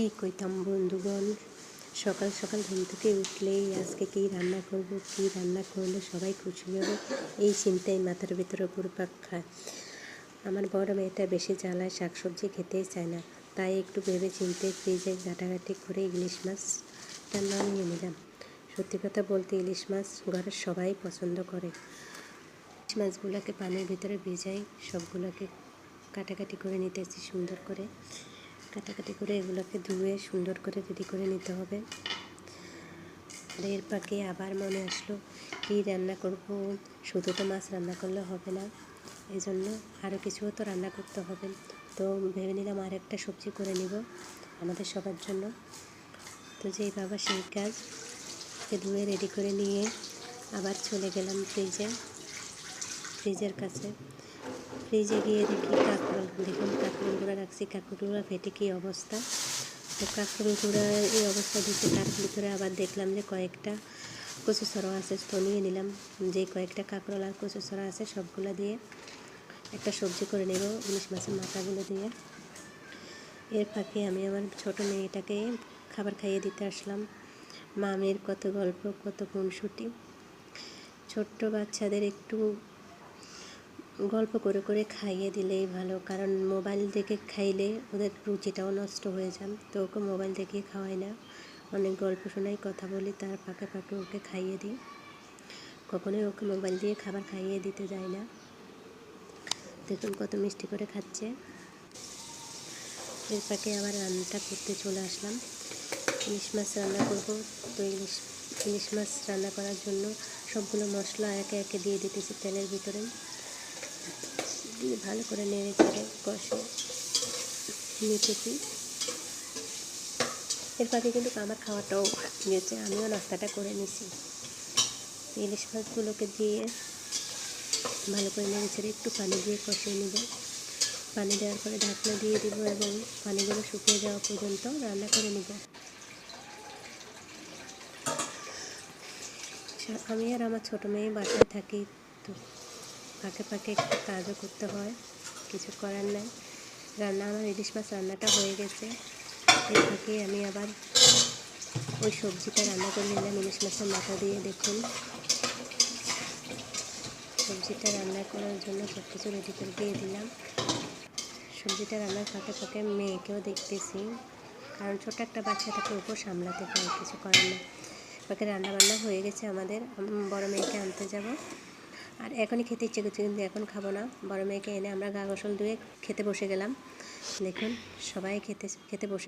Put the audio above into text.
কি কইতাম বন্ধুগণ? সকাল সকাল ঘুম থেকে উঠলেই আজকে কী রান্না করব, কী রান্না করলে সবাই খুশি হবে, এই চিন্তাই মাথার ভিতরে ঘুরপাক খায় আমার বড় মেয়েটা বেশি জ্বালায়, শাকসবজি খেতেই চায় না। তাই একটু ভেবে চিনতে ফ্রিজে ঘাটাঘাটি করে ইলিশ মাছটা নামিয়ে নিলাম। সত্যি কথা বলতে ইলিশ মাছ ঘরের সবাই পছন্দ করে। ইলিশ মাছগুলোকে পানির ভিতরে ভেজাই সবগুলোকে কাটাকাটি করে নিতেছি সুন্দর করে। কাটাকাটি করে এগুলোকে ধুয়ে সুন্দর করে রেডি করে নিতে হবে। আর এর পাকে আবার মনে আসলো, কী রান্না করব? শুধু তো মাছ রান্না করলে হবে না। এই জন্য আরও কিছুও তো রান্না করতে হবে। তো ভেবে নিলাম আর একটা সবজি করে নিব আমাদের সবার জন্য। তো যেই বাবা সেই কাজ ধুয়ে রেডি করে নিয়ে আবার চলে গেলাম ফ্রিজে, ফ্রিজের কাছে। ফ্রিজে গিয়ে দেখি কাঁকরোল, দেখুন কাঁকরোল গুঁড়া রাখছি। কাঁকরোল গুঁড়া ফেটে কী অবস্থা? তো কাঁকরোল গুঁড়া এই অবস্থা দিতে তার ভিতরে আবার দেখলাম যে কয়েকটা কচু সরা আছে, তো নিয়ে নিলাম। যে কয়েকটা কাঁকরোল আর কচু সরা আছে, সবগুলো দিয়ে একটা সবজি করে নেব, ইলিশ মাছের মাথাগুলো দিয়ে। এর ফাঁকে আমি আমার ছোটো মেয়েটাকে খাবার খাইয়ে দিতে আসলাম। মামের কত গল্প, কত খুনসুটি ছোট্ট বাচ্চাদের একটু গল্প করে করে খাইয়ে দিলেই ভালো। কারণ মোবাইল দেখে খাইলে ওদের রুচিটাও নষ্ট হয়ে যান তো ওকে মোবাইল দেখে খাওয়াই না। অনেক গল্প শোনাই, কথা বলি, তার ফাঁকে ফাঁকে ওকে খাইয়ে দিই। কখনোই ওকে মোবাইল দিয়ে খাবার খাইয়ে দিতে যায় না। দেখুন কত মিষ্টি করে খাচ্ছে। এর ফাঁকে আবার রান্নাটা করতে চলে আসলাম। ইলিশ মাছ রান্না করব। তো ইলিশ ইলিশ মাছ রান্না করার জন্য সবগুলো মশলা একে একে দিয়ে দিতেছি তেলের ভিতরে। দিয়ে ভালো করে নেড়ে চেড়ে কষে নিতেছি এর ফাঁকে কিন্তু আমার খাওয়াটাও গেছে, আমিও নাস্তাটা করে নিছি ইলিশ মাছগুলোকে দিয়ে ভালো করে নেড়ে ছেড়ে একটু পানি দিয়ে কষিয়ে নেব। পানি দেওয়ার পরে ঢাকনা দিয়ে দিব এবং পানিগুলো শুকিয়ে যাওয়া পর্যন্ত রান্না করে নেব। আমি আর আমার ছোটো মেয়ে বাসায় থাকি তো। ফাঁকে ফাঁকে একটু কাজও করতে হয়, কিছু করার নাই। রান্না, আমার ইলিশ মাছ রান্নাটা হয়ে গেছে। এর ফাঁকে আমি আবার ওই সবজিটা রান্না করে নিলাম, ইলিশ মাছের মাথা দিয়ে, দেখুন। সবজিটা রান্না করার জন্য সব কিছু রেডি করে দিয়ে দিলাম। সবজিটা রান্নার ফাঁকে ফাঁকে মেয়েকেও দেখতেছি, কারণ ছোট একটা বাচ্চা থাকে ওপর সামলাতে পারে কিছু করার না ফাঁকে রান্না বান্না হয়ে গেছে আমাদের আমি বড় মেয়েকে আনতে যাব। আর এখনই খেতে ইচ্ছে করছে, কিন্তু এখন খাব না। বড় মেয়েকে এনে আমরা গা গোসল ধুয়ে খেতে বসে গেলাম। দেখুন, সবাই খেতে খেতে বসে